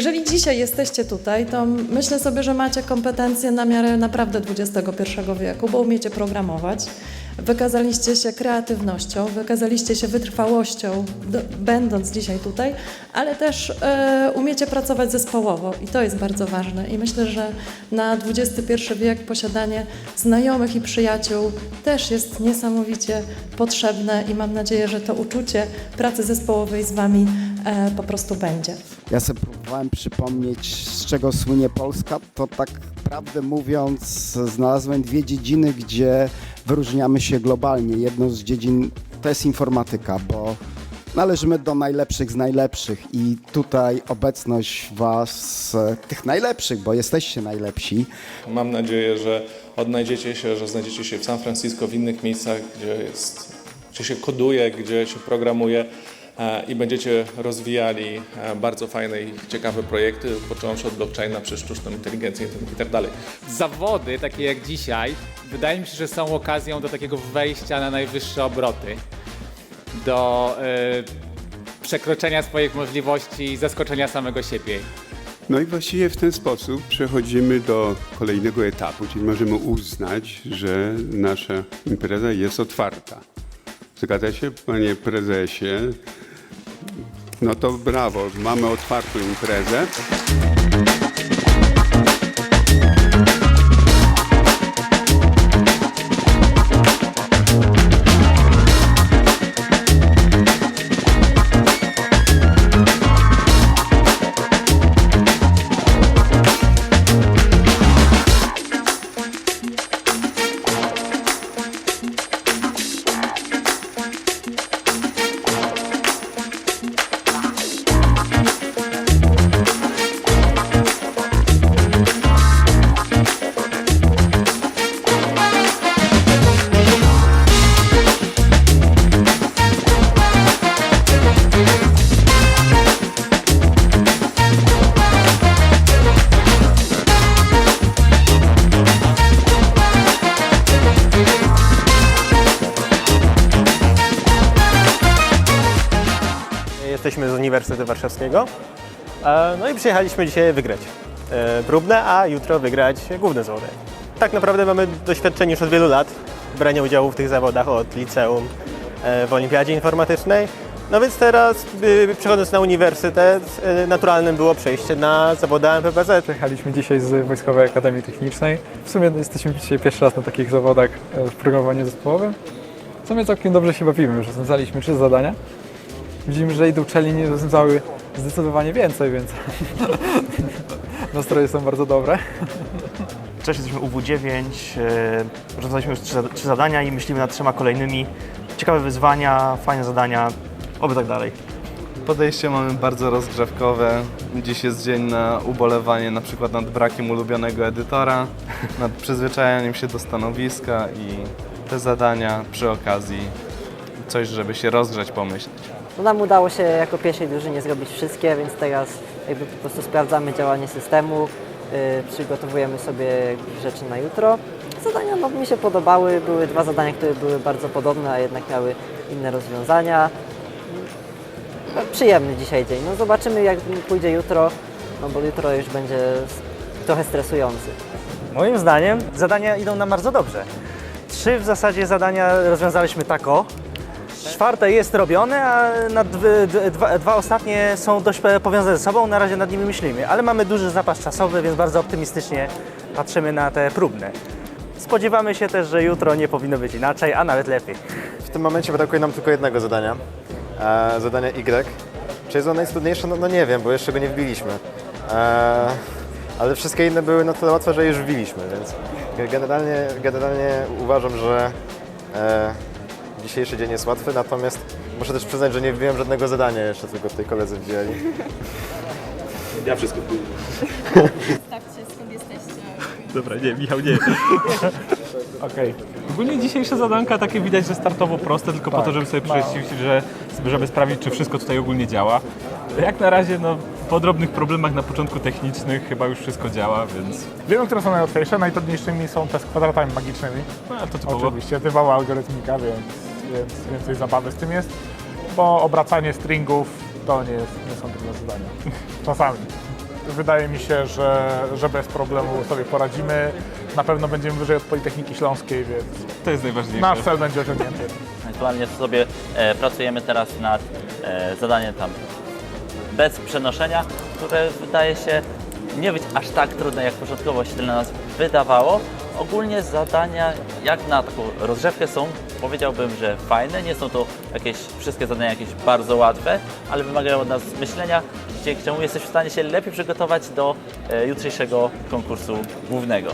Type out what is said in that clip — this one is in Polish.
Jeżeli dzisiaj jesteście tutaj, to myślę sobie, że macie kompetencje na miarę naprawdę XXI wieku, bo umiecie programować. Wykazaliście się kreatywnością, wykazaliście się wytrwałością, będąc dzisiaj tutaj, ale też e, umiecie pracować zespołowo i to jest bardzo ważne. I myślę, że na XXI wiek posiadanie znajomych i przyjaciół też jest niesamowicie potrzebne i mam nadzieję, że to uczucie pracy zespołowej z Wami e, po prostu będzie. Ja sobie próbowałem przypomnieć, z czego słynie Polska, to tak prawdę mówiąc znalazłem dwie dziedziny, gdzie wyróżniamy się globalnie. Jedną z dziedzin to jest informatyka, bo należymy do najlepszych z najlepszych i tutaj obecność was, e, tych najlepszych, bo jesteście najlepsi, Mam nadzieję, że odnajdziecie się, że znajdziecie się w San Francisco, w innych miejscach, gdzie, jest, gdzie się koduje, gdzie się programuje i będziecie rozwijali e, bardzo fajne i ciekawe projekty, począwszy od blockchaina przez sztuczną inteligencję i tak dalej. zawody, takie jak dzisiaj, wydaje mi się, że są okazją do takiego wejścia na najwyższe obroty, do e, przekroczenia swoich możliwości i zaskoczenia samego siebie. No i właściwie w ten sposób przechodzimy do kolejnego etapu, czyli możemy uznać, że nasza impreza jest otwarta. Zgadza się, panie prezesie? No to brawo, mamy otwartą imprezę. Jesteśmy z Uniwersytetu Warszawskiego. E, No i przyjechaliśmy dzisiaj wygrać e, próbne, a jutro wygrać główne zawody. Tak naprawdę mamy doświadczenie już od wielu lat brania udziału w tych zawodach od liceum e, w Olimpiadzie Informatycznej. No więc teraz, y, przechodząc na uniwersytet, naturalnym było przejście na zawody MPPZ. Przyjechaliśmy dzisiaj z Wojskowej Akademii Technicznej. W sumie jesteśmy dzisiaj pierwszy raz na takich zawodach w programowaniu zespołowym. W sumie całkiem dobrze się bawimy, już rozwiązaliśmy trzy zadania. Widzimy, że idą uczelni rozwiązały zdecydowanie więcej, więc nastroje są bardzo dobre. Cześć, jesteśmy UW9. e, Rozwiązaliśmy już trzy, trzy zadania i myślimy nad trzema kolejnymi. Ciekawe wyzwania, fajne zadania, oby tak dalej. Podejście mamy bardzo rozgrzewkowe. Dziś jest dzień na ubolewanie na przykład nad brakiem ulubionego edytora, nad przyzwyczajaniem się do stanowiska i te zadania przy okazji coś, żeby się rozgrzać, pomyśleć. No nam udało się jako pierwszej drużynie zrobić wszystkie, więc teraz jakby po prostu sprawdzamy działanie systemu, yy, przygotowujemy sobie rzeczy na jutro. Zadania no, mi się podobały, były dwa zadania, które były bardzo podobne, a jednak miały inne rozwiązania. No, przyjemny dzisiaj dzień. No, zobaczymy jak pójdzie jutro, no bo jutro już będzie trochę stresujący. Moim zdaniem zadania idą nam bardzo dobrze. Trzy w zasadzie zadania rozwiązaliśmy tako. Czwarte jest robione, a dwa, dwa ostatnie są dość powiązane ze sobą. Na razie nad nimi myślimy, ale mamy duży zapas czasowy, więc bardzo optymistycznie patrzymy na te próbne. Spodziewamy się też, że jutro nie powinno być inaczej, a nawet lepiej. W tym momencie brakuje nam tylko jednego zadania. E, zadania Y. Czy jest ono najtrudniejsze? No, no nie wiem, bo jeszcze go nie wbiliśmy. E, ale wszystkie inne były na tyle łatwe, że już wbiliśmy, więc generalnie, generalnie uważam, że e, dzisiejszy dzień jest łatwy, natomiast muszę też przyznać, że nie wbiłem żadnego zadania jeszcze, tylko tutaj koledzy wbijali. Ja wszystko pójdę. Dobra, nie, Michał, nie. Okej. Ogólnie dzisiejsze zadanka takie widać, że startowo proste, tylko po to, żeby sobie przeświadczyć, że, żeby sprawdzić, czy wszystko tutaj ogólnie działa. Jak na razie, no, po drobnych problemach na początku technicznych chyba już wszystko działa, więc Wiemy, które są najłatwiejsze. Najtrudniejszymi są te z kwadratami magicznymi. no, to typowo. Oczywiście, typowa algorytmika, więc, więc więcej zabawy z tym jest. Bo obracanie stringów to nie, jest, nie są trudne zadania. Czasami. wydaje mi się, że, że bez problemu sobie poradzimy. Na pewno będziemy wyżej od Politechniki Śląskiej, więc To jest najważniejsze. nasz cel będzie osiągnięty. Aktualnie sobie e, pracujemy teraz nad e, zadaniem tam bez przenoszenia, które wydaje się nie być aż tak trudne, jak początkowo się dla nas wydawało. Ogólnie zadania jak na taką rozgrzewkę są, Powiedziałbym, że fajne, nie są to jakieś wszystkie zadania jakieś bardzo łatwe, ale wymagają od nas myślenia, dzięki czemu jesteś w stanie się lepiej przygotować do e, jutrzejszego konkursu głównego.